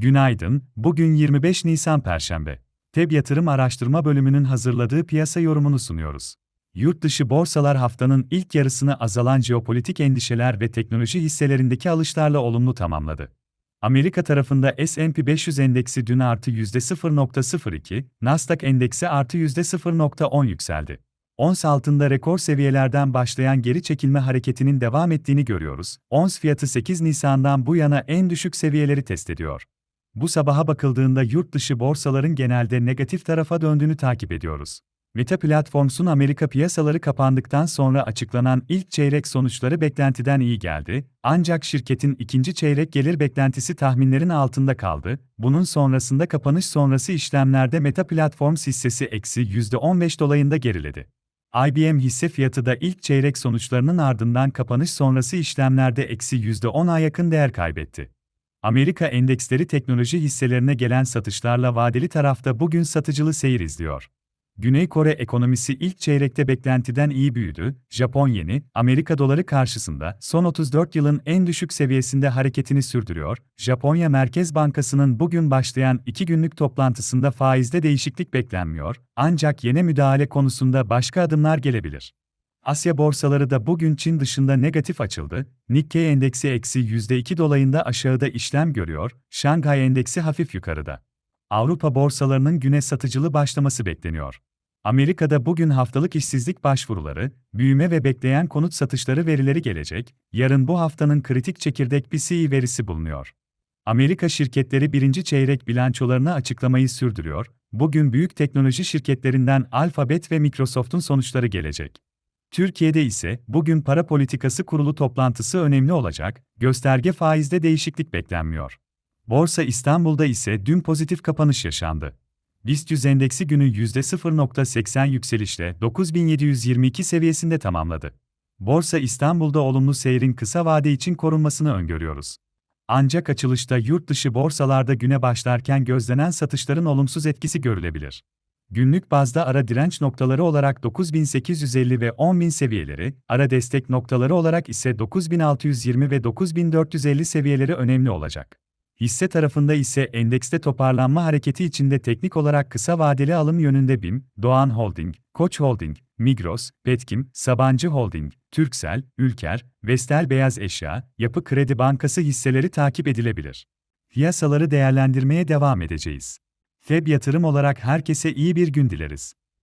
Günaydın, bugün 25 Nisan Perşembe. TEB Yatırım Araştırma Bölümünün hazırladığı piyasa yorumunu sunuyoruz. Yurt dışı borsalar haftanın ilk yarısını azalan jeopolitik endişeler ve teknoloji hisselerindeki alışlarla olumlu tamamladı. Amerika tarafında S&P 500 endeksi dün artı %0.02, Nasdaq endeksi artı %0.10 yükseldi. Ons altında rekor seviyelerden başlayan geri çekilme hareketinin devam ettiğini görüyoruz. Ons fiyatı 8 Nisan'dan bu yana en düşük seviyeleri test ediyor. Bu sabaha bakıldığında yurt dışı borsaların genelde negatif tarafa döndüğünü takip ediyoruz. Meta Platforms'un Amerika piyasaları kapandıktan sonra açıklanan ilk çeyrek sonuçları beklentiden iyi geldi, ancak şirketin ikinci çeyrek gelir beklentisi tahminlerin altında kaldı. Bunun sonrasında kapanış sonrası işlemlerde Meta Platforms hissesi eksi %15 dolayında geriledi. IBM hisse fiyatı da ilk çeyrek sonuçlarının ardından kapanış sonrası işlemlerde eksi %10'a yakın değer kaybetti. Amerika endeksleri teknoloji hisselerine gelen satışlarla vadeli tarafta bugün satıcılı seyir izliyor. Güney Kore ekonomisi ilk çeyrekte beklentiden iyi büyüdü, Japon yeni, Amerika doları karşısında son 34 yılın en düşük seviyesinde hareketini sürdürüyor, Japonya Merkez Bankası'nın bugün başlayan iki günlük toplantısında faizde değişiklik beklenmiyor, ancak yeni müdahale konusunda başka adımlar gelebilir. Asya borsaları da bugün Çin dışında negatif açıldı, Nikkei endeksi eksi %2 dolayında aşağıda işlem görüyor, Şanghay endeksi hafif yukarıda. Avrupa borsalarının güne satıcılı başlaması bekleniyor. Amerika'da bugün haftalık işsizlik başvuruları, büyüme ve bekleyen konut satışları verileri gelecek, yarın bu haftanın kritik çekirdek PCE verisi bulunuyor. Amerika şirketleri birinci çeyrek bilançolarını açıklamayı sürdürüyor, bugün büyük teknoloji şirketlerinden Alphabet ve Microsoft'un sonuçları gelecek. Türkiye'de ise bugün para politikası kurulu toplantısı önemli olacak, gösterge faizde değişiklik beklenmiyor. Borsa İstanbul'da ise dün pozitif kapanış yaşandı. BIST 100 endeksi günü %0.80 yükselişle 9722 seviyesinde tamamladı. Borsa İstanbul'da olumlu seyrin kısa vade için korunmasını öngörüyoruz. Ancak açılışta yurt dışı borsalarda güne başlarken gözlenen satışların olumsuz etkisi görülebilir. Günlük bazda ara direnç noktaları olarak 9850 ve 10000 seviyeleri, ara destek noktaları olarak ise 9620 ve 9450 seviyeleri önemli olacak. Hisse tarafında ise endekste toparlanma hareketi içinde teknik olarak kısa vadeli alım yönünde BİM, Doğan Holding, Koç Holding, Migros, Petkim, Sabancı Holding, Türksel, Ülker, Vestel Beyaz Eşya, Yapı Kredi Bankası hisseleri takip edilebilir. Piyasaları değerlendirmeye devam edeceğiz. FEB yatırım olarak herkese iyi bir gün dileriz.